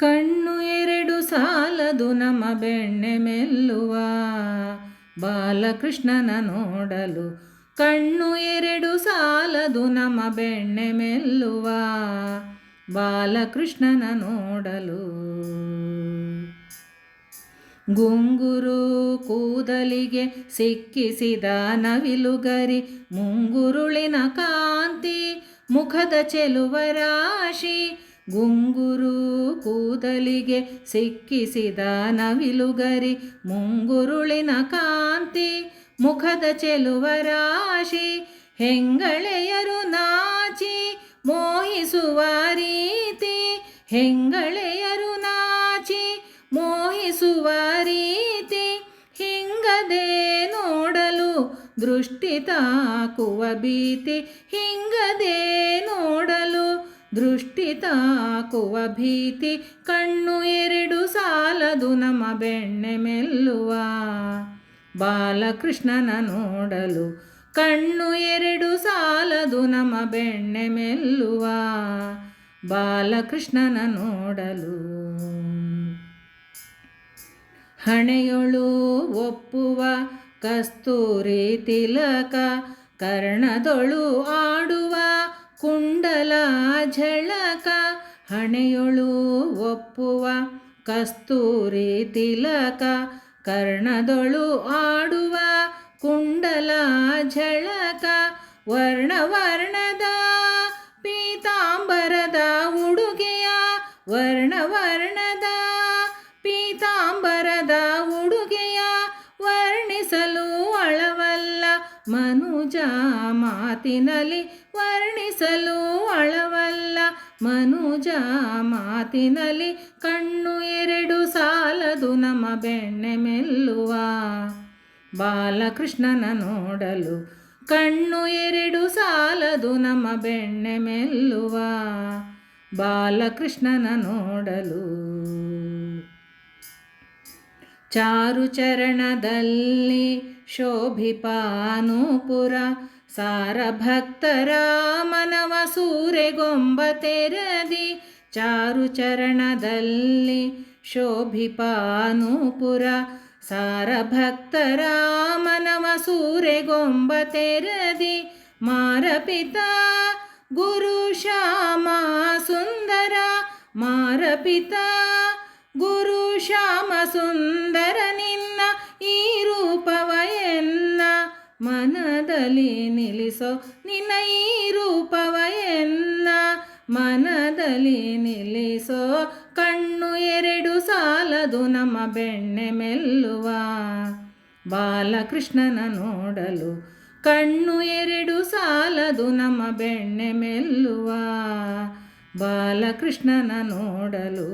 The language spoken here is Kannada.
ಕಣ್ಣು ಎರಡು ಸಾಲದು ನಮ್ಮ ಬೆಣ್ಣೆ ಮೆಲ್ಲುವ ಬಾಲಕೃಷ್ಣನ ನೋಡಲು. ಕಣ್ಣು ಎರಡು ಸಾಲದು ನಮ್ಮ ಬೆಣ್ಣೆ ಮೆಲ್ಲುವ ಬಾಲಕೃಷ್ಣನ ನೋಡಲು. ಗುಂಗುರು ಕೂದಲಿಗೆ ಸಿಕ್ಕಿಸಿದ ನವಿಲುಗರಿ, ಮುಂಗುರುಳಿನ ಕಾಂತಿ, ಮುಖದ ಚೆಲುವ ರಾಶಿ ಗುಂಗುರು ಕೂದಲಿಗೆ ಸಿಕ್ಕಿಸಿದ ನವಿಲುಗರಿ, ಮುಂಗುರುಳಿನ ಕಾಂತಿ, ಮುಖದ ಚೆಲುವ ರಾಶಿ, ಹೆಂಗಳೆಯರು ನಾಚಿ, ಮೋಹಿಸುವ ರೀತಿ, ಹೆಂಗಳೆಯರು ನಾಚಿ, ಮೋಹಿಸುವ ರೀತಿ, ಹಿಂಗದೆ ನೋಡಲು ದೃಷ್ಟಿ ತಾಕುವ ಭೀತಿ, ಹಿಂಗದೆ ನೋಡಲು ದೃಷ್ಟಿ ತಾಕುವ ಭೀತಿ ಕಣ್ಣು ಎರಡು ಸಾಲದು ನಮ್ಮ ಬೆಣ್ಣೆ ಮೆಲ್ಲುವ. ಬಾಲಕೃಷ್ಣನ ನೋಡಲು ಕಣ್ಣು ಎರಡು ಸಾಲದು ನಮ್ಮ ಬೆಣ್ಣೆ ಮೆಲ್ಲುವ. ಬಾಲಕೃಷ್ಣನ ನೋಡಲು ಹಣೆಯೊಳು ಒಪ್ಪುವ ಕಸ್ತೂರಿ ತಿಲಕ ಕರ್ಣದೊಳು ಆಡುವ. ಹಣೆಯೊಳು ಒಪ್ಪುವ ಕಸ್ತೂರಿ ತಿಲಕ, ಕರ್ಣದೊಳು ಆಡುವ ಕುಂಡಲ ಝಳಕ, ವರ್ಣವರ್ಣದ ಪೀತಾಂಬರದ ಉಡುಗೆಯ, ವರ್ಣವರ್ಣದ ಪೀತಾಂಬರದ ಉಡುಗೆಯ ವರ್ಣಿಸಲು ಅಳವಲ್ಲ ಮನುಜ ಮಾತಿನಲ್ಲಿ ವರ್ಣಿಸಲು ಅಳವಲ್ಲ ಮನುಜ ಮಾತಿನಲ್ಲಿ ಕಣ್ಣು ಎರಡು ಸಾಲದು ನಮ್ಮ ಬೆಣ್ಣೆ ಮೆಲ್ಲುವ. ಬಾಲಕೃಷ್ಣನ ನೋಡಲು ಕಣ್ಣು ಎರಡು ಸಾಲದು ನಮ್ಮ ಬೆಣ್ಣೆ ಮೆಲ್ಲುವ. ಬಾಲಕೃಷ್ಣನ ನೋಡಲು ಚಾರುಚರಣದಲ್ಲಿ ಶೋಭಿಪಾನುಪುರ ಸಾರಭಕ್ತರ ಮನವ ಸೂರೆಗೊಂಬ ತೆರದಿ ಚಾರುಚರಣದಲ್ಲಿ ಶೋಭಿಪಾನುಪುರ ಸಾರಭಕ್ತರ ಮನವ ಸೂರೆಗೊಂಬ ತೆರದಿ ಮಾರಪಿತ ಗುರು ಶ್ಯಾಮ ಸುಂದರ ಮಾರಪಿತ ಗುರು ಶ್ಯಾಮ ಸುಂದರ ನಿನ್ನ ಈ ರೂಪವ ಎನ್ನ ಮನದಲ್ಲಿ ನಿಲ್ಲಿಸೋ ನಿನ್ನ ಈ ರೂಪವ ಎನ್ನ ಮನದಲ್ಲಿ ನಿಲ್ಲಿಸೋ ಕಣ್ಣು ಎರಡು ಸಾಲದು ನಮ್ಮ ಬೆಣ್ಣೆ ಮೆಲ್ಲುವ ಬಾಲಕೃಷ್ಣನ ನೋಡಲು ಕಣ್ಣು ಎರಡು ಸಾಲದು ನಮ್ಮ ಬೆಣ್ಣೆ ಮೆಲ್ಲುವ ಬಾಲಕೃಷ್ಣನ ನೋಡಲು